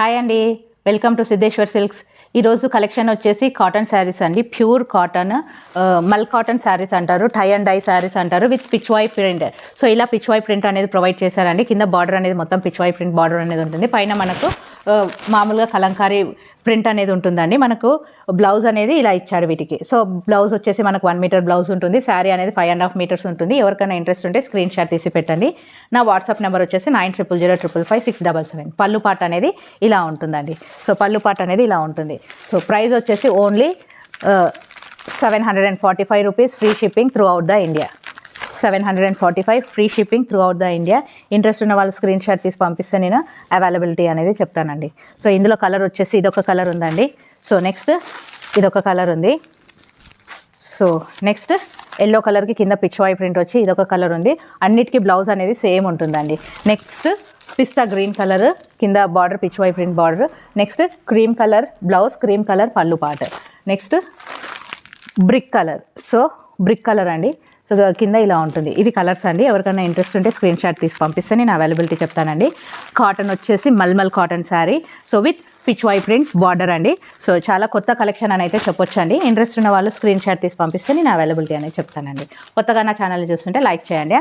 Hi అండి welcome to Siddheshwar silks. ఈరోజు collection వచ్చేసి కాటన్ శారీస్ అండి. Pure cotton mul cotton saris అంటారు టై అండ్ డై శారీస్ అంటారు విత్ పిచ్వాయ్ ప్రింట్. సో ఇలా పిచ్వాయ్ ప్రింట్ అనేది ప్రొవైడ్ చేశారండి. కింద బార్డర్ అనేది మొత్తం పిచ్వాయ్ ప్రింట్ బార్డర్ అనేది ఉంటుంది. పైన మనకు మామూలుగా కలంకారీ ప్రింట్ అనేది ఉంటుందండి. మనకు బ్లౌజ్ అనేది ఇలా ఇచ్చాడు వీటికి. సో బ్లౌజ్ వచ్చేసి మనకు వన్ మీటర్ బ్లౌజ్ ఉంటుంది. శారీ అనేది ఫైవ్ అండ్ హాఫ్ మీటర్స్ ఉంటుంది. ఎవరికైనా ఇంట్రెస్ట్ ఉంటే స్క్రీన్ షాట్ తీసి పెట్టండి. నా వాట్సాప్ నెంబర్ వచ్చేసి nine triple zero triple five six double seven. Pallu పాట అనేది ఇలా ఉంటుందండి. సో పళ్ళు పాట అనేది ఇలా ఉంటుంది. సో ప్రైస్ వచ్చేసి only seven hundred and forty five rupees free shipping throughout the India seven hundred and forty five free shipping throughout the India interest ఉన్న వాళ్ళు స్క్రీన్ షాట్ తీసి పంపిస్తే నేను అవైలబిలిటీ అనేది చెప్తానండి. సో ఇందులో కలర్ వచ్చేసి ఇదొక కలర్ ఉందండి. సో నెక్స్ట్ ఇదొక కలర్ ఉంది. సో నెక్స్ట్ ఎల్లో కలర్కి కింద పిచ్వాయ్ ప్రింట్ వచ్చి ఇదొక కలర్ ఉంది. అన్నిటికీ బ్లౌజ్ అనేది సేమ్ ఉంటుందండి. నెక్స్ట్ పిస్తా గ్రీన్ కలర్ కింద border pichwai print border. Next cream colour blouse cream colour pallu పాట. Next brick colour. So brick colour అండి. సో కింద ఇలా ఉంటుంది. ఇవి కలర్స్ అండి. ఎవరికైనా ఇంట్రెస్ట్ ఉంటే స్క్రీన్ షాట్ తీసి పంపిస్తే నేను అవైలబిలిటీ చెప్తానండి. కాటన్ వచ్చేసి malmal cotton sari so with pichwai print border అండి. సో చాలా కొత్త కలెక్షన్ అని అయితే చెప్పొచ్చండి. ఇంట్రెస్ట్ ఉన్న వాళ్ళు స్క్రీన్ షాట్ తీసి పంపిస్తే నేను అవైలబిలిటీ అనేది చెప్తానండి. కొత్తగా నా ఛానల్ చూస్తుంటే లైక్ చేయండి.